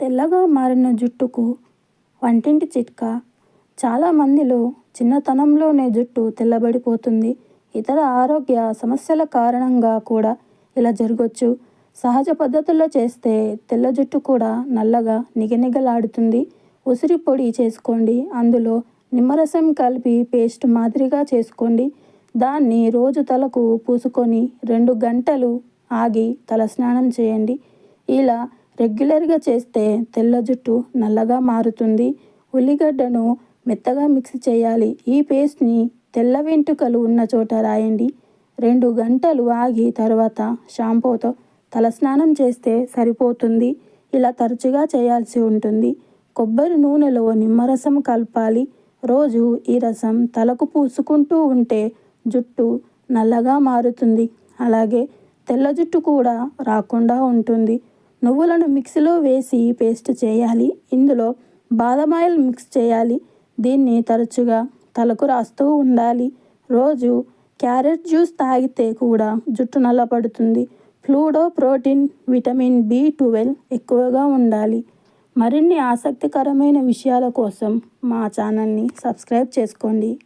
తెల్లగా మారిన జుట్టుకు వంటింటి చిట్కా. చాలామందిలో చిన్నతనంలోనే జుట్టు తెల్లబడిపోతుంది. ఇతర ఆరోగ్య సమస్యల కారణంగా కూడా ఇలా జరగవచ్చు సహజ పద్ధతుల్లో చేస్తే తెల్ల జుట్టు కూడా నల్లగా నిగనిగలాడుతుంది. ఉసిరి పొడి చేసుకోండి. అందులో నిమ్మరసం కలిపి పేస్ట్ మాదిరిగా చేసుకోండి. దాన్ని రోజు తలకు పూసుకొని రెండు గంటలు ఆగి తల స్నానం చేయండి. ఇలా రెగ్యులర్గా చేస్తే తెల్ల జుట్టు నల్లగా మారుతుంది. ఉల్లిగడ్డను మెత్తగా మిక్స్ చేయాలి. ఈ పేస్ట్ని తెల్ల వెంట్రుకలు ఉన్న చోట రాయండి. రెండు గంటలు ఆగి తర్వాత షాంపూతో తలస్నానం చేస్తే సరిపోతుంది. ఇలా తరచుగా చేయాల్సి ఉంటుంది. కొబ్బరి నూనెలో నిమ్మరసం కలపాలి. రోజు ఈ రసం తలకు పూసుకుంటూ ఉంటే జుట్టు నల్లగా మారుతుంది. అలాగే తెల్ల జుట్టు కూడా రాకుండా ఉంటుంది. నువ్వులను మిక్సీలో వేసి పేస్ట్ చేయాలి. ఇందులో బాదం ఆయిల్ మిక్స్ చేయాలి. దీన్ని తరచుగా తలకు రాస్తూ ఉండాలి. రోజు క్యారెట్ జ్యూస్ తాగితే కూడా జుట్టు నల్లపడుతుంది. ఫ్లూడో ప్రోటీన్ విటమిన్ బి ట్వెల్వ్ ఎక్కువగా ఉండాలి. మరిన్ని ఆసక్తికరమైన విషయాల కోసం మా ఛానల్ని సబ్స్క్రైబ్ చేసుకోండి.